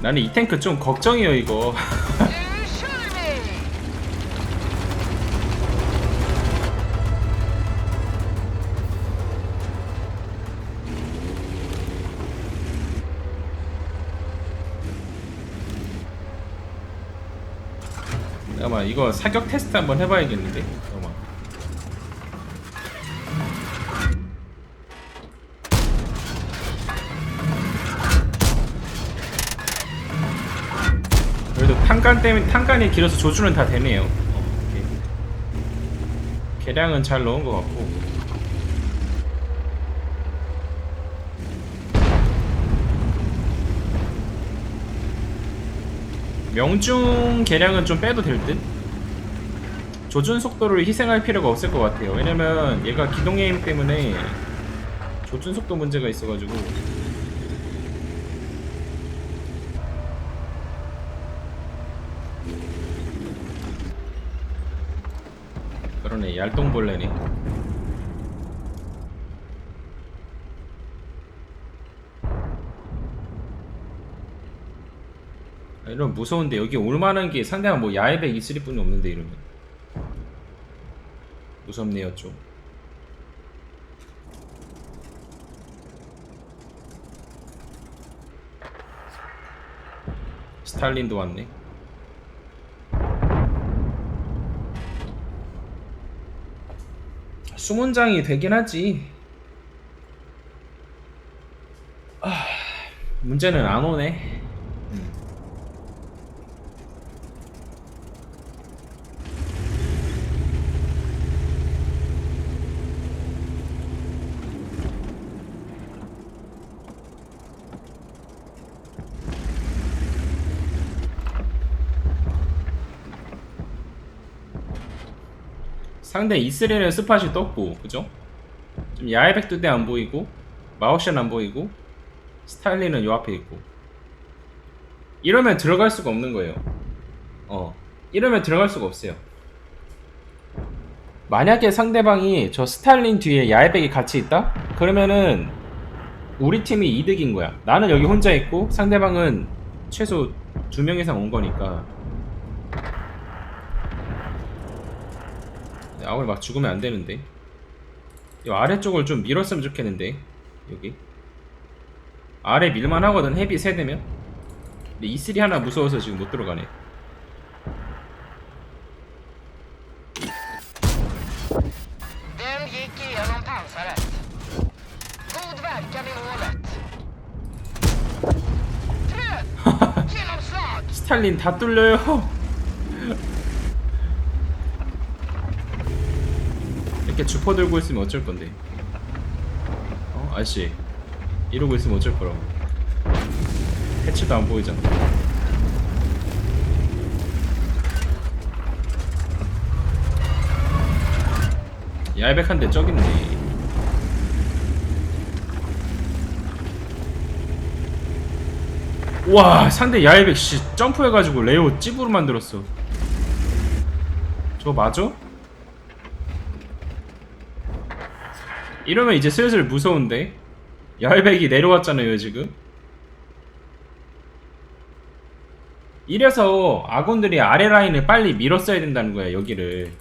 나는 이 탱크 좀 걱정이에요 이거! 잠깐만 이거 사격 테스트 한번 해봐야겠는데 탄간 때문에 탄간이 길어서 조준은 다 되네요 어. 계량은 잘 넣은 것 같고 명중 계량은 좀 빼도 될 듯? 조준 속도를 희생할 필요가 없을 것 같아요. 왜냐면 얘가 기동 에임 때문에 조준 속도 문제가 있어가지고 그러네 얄똥벌레네. 아, 이러면 무서운데 여기 올만한 게 상대방 뭐 야외백 있을 뿐이 없는데 이러면. 무섭네요 좀. 스탈린도 왔네 수문장이 되긴 하지. 아, 문제는 안 오네 상대 이스라엘은 스팟이 떴고 그죠? 좀 야외백도 때안 보이고 마우션 안 보이고 스탈린은 요 앞에 있고. 이러면 들어갈 수가 없는 거예요. 어 이러면 들어갈 수가 없어요. 만약에 상대방이 저 스탈린 뒤에 야외백이 같이 있다? 그러면은 우리 팀이 이득인 거야. 나는 여기 혼자 있고 상대방은 최소 두 명 이상 온 거니까 아무리 막 죽으면 안 되는데. 이 아래쪽을 좀 밀었으면 좋겠는데. 여기. 아래 밀만 하거든. 헤비 세대면. 근데 E3 하나 무서워서 지금 못 들어가네. 스탈린 다 뚫려요. 이렇게 주포 들고 있으면 어쩔 건데. 어, 아저씨. 이러고 있으면 어쩔 거라고. 해치도 안 보이잖아. 야외백한데 저기 있네. 와 상대 야외백 씨 점프해가지고 레오 찝으로 만들었어 저거 맞아? 이러면 이제 슬슬 무서운데 야외백이 내려왔잖아요 지금 이래서 아군들이 아래 라인을 빨리 밀었어야 된다는 거야 여기를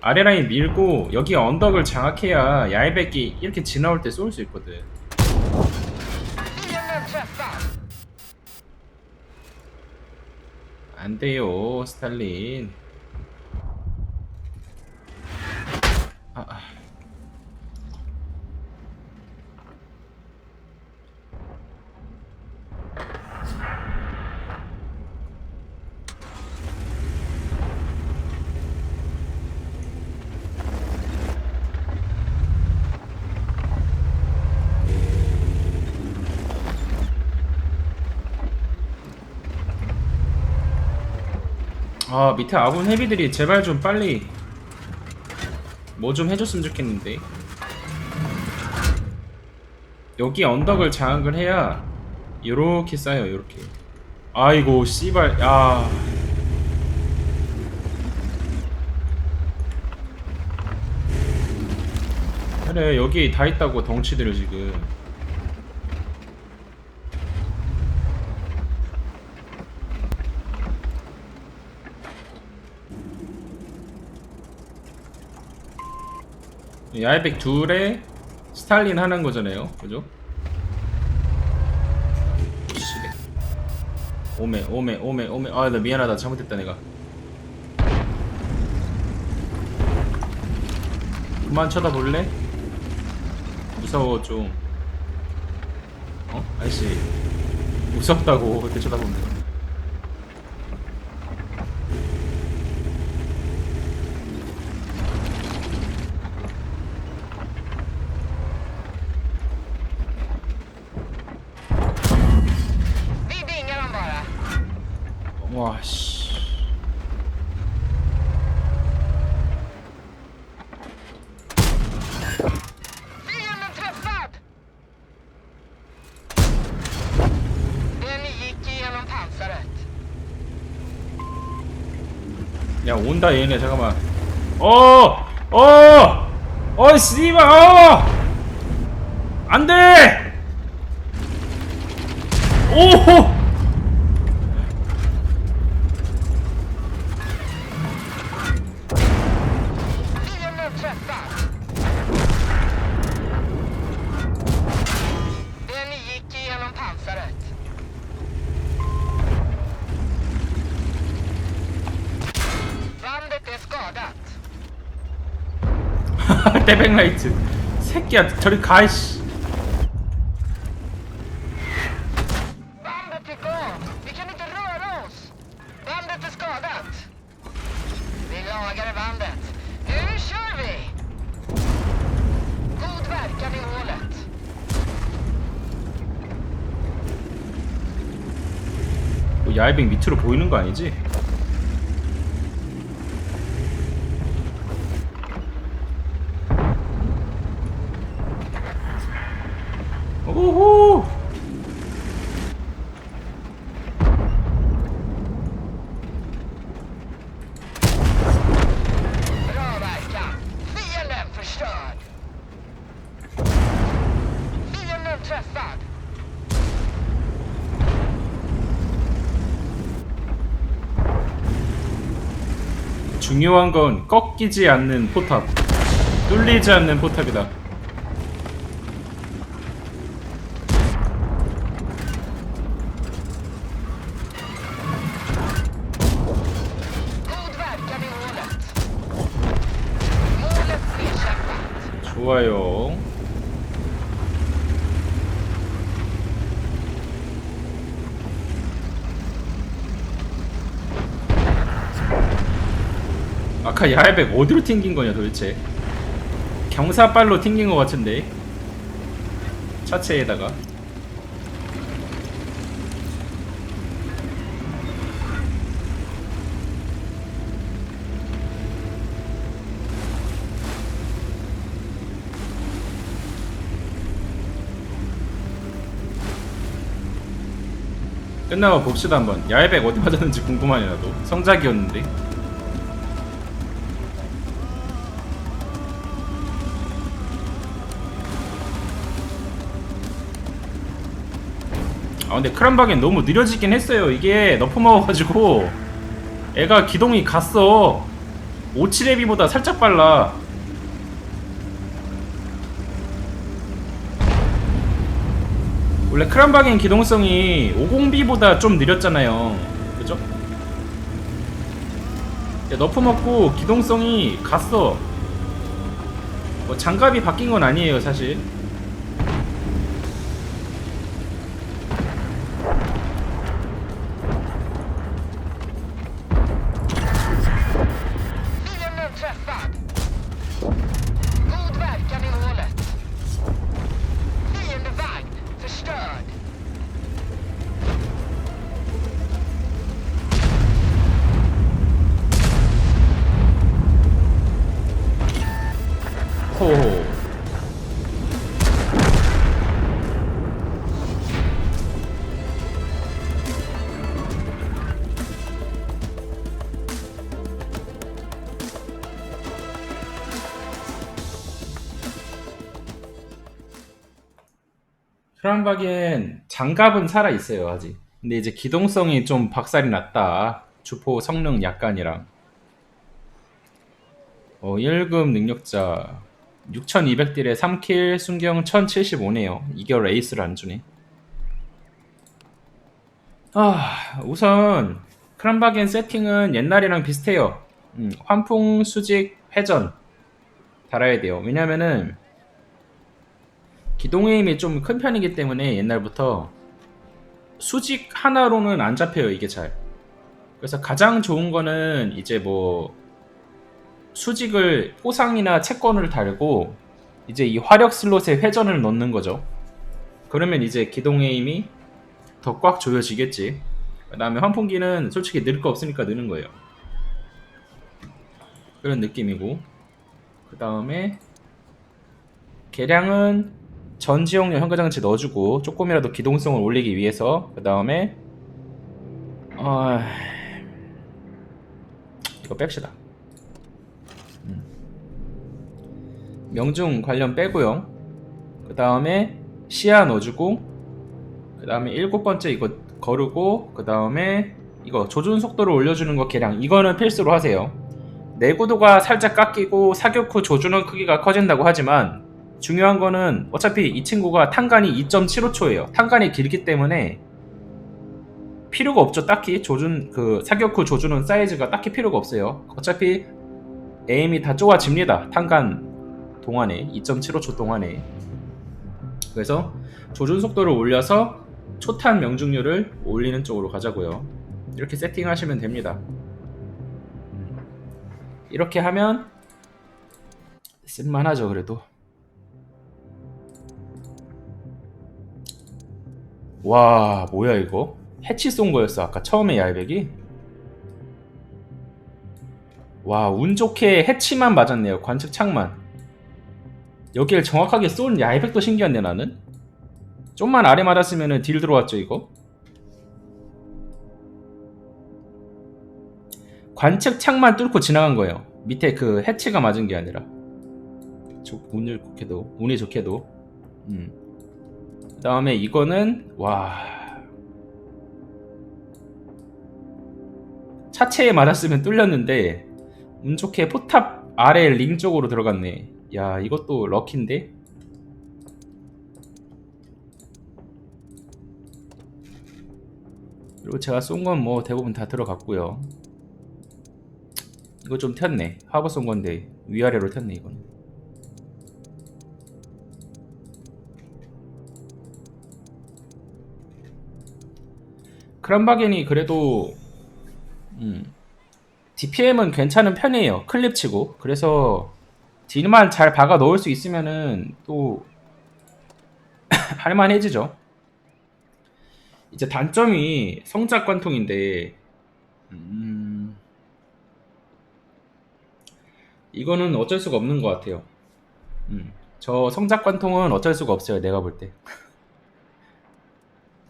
아래 라인 밀고 여기 언덕을 장악해야 야외백이 이렇게 지나올 때 쏠 수 있거든! 안 돼요, 스탈린. 아, 아. 아 밑에 아군 헤비들이 제발 좀 빨리 뭐 좀 해줬으면 좋겠는데. 여기 언덕을 장악을 해야 요렇게 쌓여 요렇게. 아이고 씨발 야. 그래 여기 다 있다고 덩치들 지금 야이백 둘에 스탈린 하는 거잖아요. 그죠? 오메 오메 오메 오메 아 나 미안하다 잘못했다 내가 그만 쳐다볼래? 무서워 좀 어? 아저씨 무섭다고 그렇게 쳐다보면 igenom pansaret. 야 온다 얘네 잠깐만 어! 어! 어 씨발 어! 안돼! 오호! 떼백라이트 새끼야 저리 가 이씨 Bandet gick av. Vi kan inte röra oss. Bandet är skadat. Vi lagade bandet. Nu kör vi! God verkan i hålet. 뭐 야이백 밑으로 보이는 거 아니지? 오호! 중요한 건 꺾이지 않는 포탑 뚫리지 않는 포탑이다 아까 야외백 어디로 튕긴 거냐 도대체? 경사발로 튕긴 거 같은데. 차체에다가. 끝나고 봅시다 한번. 야외백 어디 맞았는지 궁금하네 나도. 성작이었는데 아 근데 크람박엔 너무 느려지긴 했어요. 이게 너프 먹어가지고. 애가 기동이 갔어. 57랩이보다 살짝 빨라. 원래 크람박엔 기동성이 50B보다 좀 느렸잖아요. 그죠? 너프 먹고 기동성이 갔어. 뭐 장갑이 바뀐 건 아니에요 사실 크람박엔 장갑은 살아 있어요 아직. 근데 이제 기동성이 좀 박살이 났다. 주포 성능 약간이랑. 어 1급 능력자 6200딜에 3킬 순경 1075네요. 2개월 에이스를 안 주네. 아, 우선 크람바겐 세팅은 옛날이랑 비슷해요. 음, 환풍, 수직, 회전 달아야 돼요. 왜냐면은 기동의 힘이 좀 큰 편이기 때문에 옛날부터 수직 하나로는 안 잡혀요, 이게 잘. 그래서 가장 좋은 거는 이제 뭐 수직을 포상이나 채권을 달고 이제 이 화력 슬롯에 회전을 넣는 거죠. 그러면 이제 기동의 힘이 더 꽉 조여지겠지. 그 다음에 환풍기는 솔직히 늘 거 없으니까 느는 거예요. 그런 느낌이고. 그 다음에 계량은 전지용료 현가장치 넣어주고 조금이라도 기동성을 올리기 위해서 그 다음에 어... 이거 뺍시다. 음. 명중 관련 빼고요. 그 다음에 시야 넣어주고 그 다음에 일곱 번째 이거 거르고 그 다음에 이거 조준 속도를 올려주는 거 계량 이거는 필수로 하세요. 내구도가 살짝 깎이고 사격 후 조준원 크기가 커진다고 하지만 중요한 거는 어차피 이 친구가 탄간이 2.75초예요. 탄간이 길기 때문에 필요가 없죠. 딱히 조준 그 사격 후 조준은 사이즈가 딱히 필요가 없어요. 어차피 에임이 다 좋아집니다. 탄간 동안에 2.75초 동안에 그래서 조준 속도를 올려서 초탄 명중률을 올리는 쪽으로 가자고요. 이렇게 세팅하시면 됩니다. 이렇게 하면 쓸만하죠 그래도. 와 뭐야 이거? 해치 쏜 거였어 아까 처음에 야이백이? 와 운 좋게 해치만 맞았네요 관측 창만 여기를 정확하게 쏜 야이백도 신기한데 나는 좀만 아래 맞았으면 딜 들어왔죠 이거 관측 창만 뚫고 지나간 거예요 밑에 그 해치가 맞은 게 아니라 조, 운이 좋게도 운이 좋게도 음. 그 다음에 이거는 와. 차체에 맞았으면 뚫렸는데 운 좋게 포탑 아래 링 쪽으로 들어갔네. 야 이것도 럭키인데? 그리고 제가 쏜 건 뭐 대부분 다 들어갔고요. 이거 좀 튀었네. 하버 쏜 건데 위아래로 튀었네 이건 크람바겐이 그래도 음, DPM은 괜찮은 편이에요 클립 치고 그래서 딜만 잘 박아 넣을 수 있으면은 또 할만해지죠 이제 단점이 성작 관통인데 음, 이거는 어쩔 수가 없는 것 같아요. 음, 저 성작 관통은 어쩔 수가 없어요. 내가 볼 때.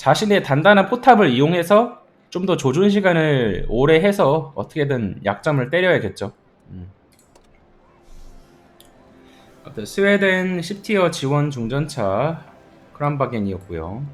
자신의 단단한 포탑을 이용해서 좀 더 조준 시간을 오래 해서 어떻게든 약점을 때려야겠죠. 음. 스웨덴 10티어 지원 중전차 크람바겐이었고요.